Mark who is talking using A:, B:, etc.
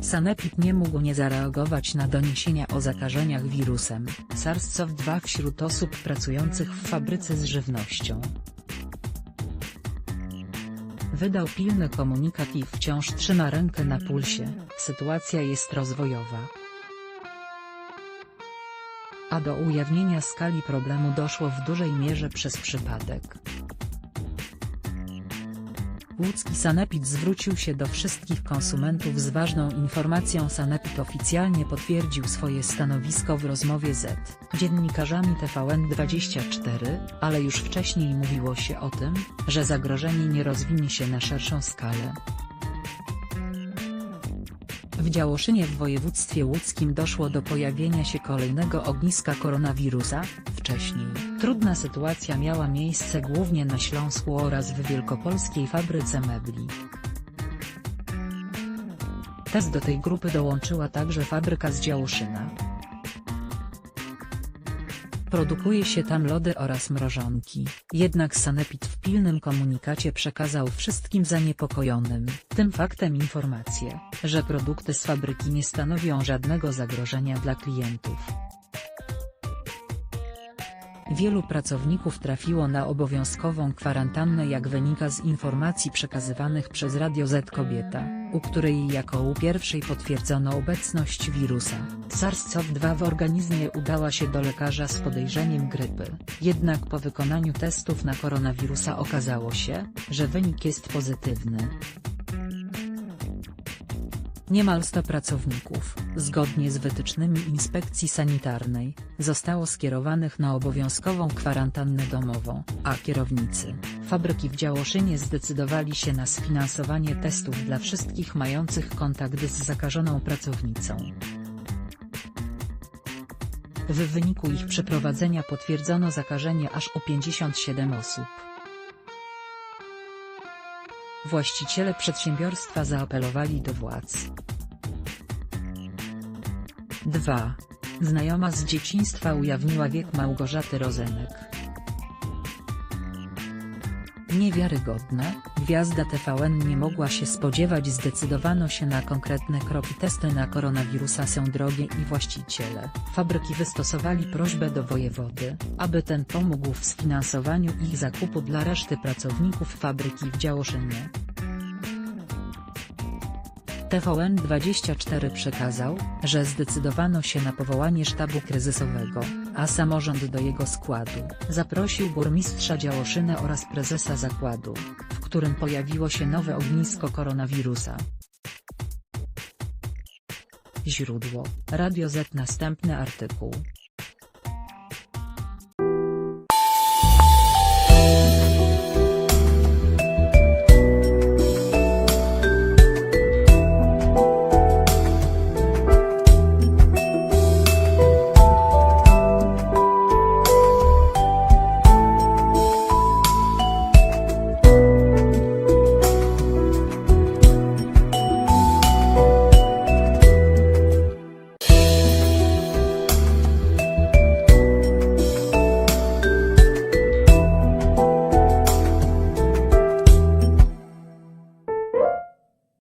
A: Sanepid nie mógł nie zareagować na doniesienia o zakażeniach wirusem SARS-CoV-2 wśród osób pracujących w fabryce z żywnością. Wydał pilny komunikat i wciąż trzyma rękę na pulsie, sytuacja jest rozwojowa. A do ujawnienia skali problemu doszło w dużej mierze przez przypadek. Łódzki Sanepid zwrócił się do wszystkich konsumentów z ważną informacją Sanepid oficjalnie potwierdził swoje stanowisko w rozmowie z dziennikarzami TVN24, ale już wcześniej mówiło się o tym, że zagrożenie nie rozwinie się na szerszą skalę. W Działoszynie w województwie łódzkim doszło do pojawienia się kolejnego ogniska koronawirusa, wcześniej. Trudna sytuacja miała miejsce głównie na Śląsku oraz w wielkopolskiej fabryce mebli. Test do tej grupy dołączyła także fabryka z Działoszyna. Produkuje się tam lody oraz mrożonki, jednak Sanepid w pilnym komunikacie przekazał wszystkim zaniepokojonym tym faktem informację, że produkty z fabryki nie stanowią żadnego zagrożenia dla klientów. Wielu pracowników trafiło na obowiązkową kwarantannę jak wynika z informacji przekazywanych przez Radio Z Kobieta, u której jako u pierwszej potwierdzono obecność wirusa SARS-CoV-2 w organizmie udała się do lekarza z podejrzeniem grypy, jednak po wykonaniu testów na koronawirusa okazało się, że wynik jest pozytywny. Niemal 100 pracowników, zgodnie z wytycznymi inspekcji sanitarnej, zostało skierowanych na obowiązkową kwarantannę domową, a kierownicy fabryki w Działoszynie zdecydowali się na sfinansowanie testów dla wszystkich mających kontakt z zakażoną pracownicą. W wyniku ich przeprowadzenia potwierdzono zakażenie aż u 57 osób. Właściciele przedsiębiorstwa zaapelowali do władz. 2. Znajoma z dzieciństwa ujawniła wiek Małgorzaty Rozenek. Niewiarygodne, gwiazda TVN nie mogła się spodziewać zdecydowano się na konkretne kroki testy na koronawirusa są drogie i właściciele fabryki wystosowali prośbę do wojewody, aby ten pomógł w sfinansowaniu ich zakupu dla reszty pracowników fabryki w Działoszynie. TVN24 przekazał, że zdecydowano się na powołanie sztabu kryzysowego, a samorząd do jego składu zaprosił burmistrza Działoszyny oraz prezesa zakładu, w którym pojawiło się nowe ognisko koronawirusa. Źródło, Radio Z Następny artykuł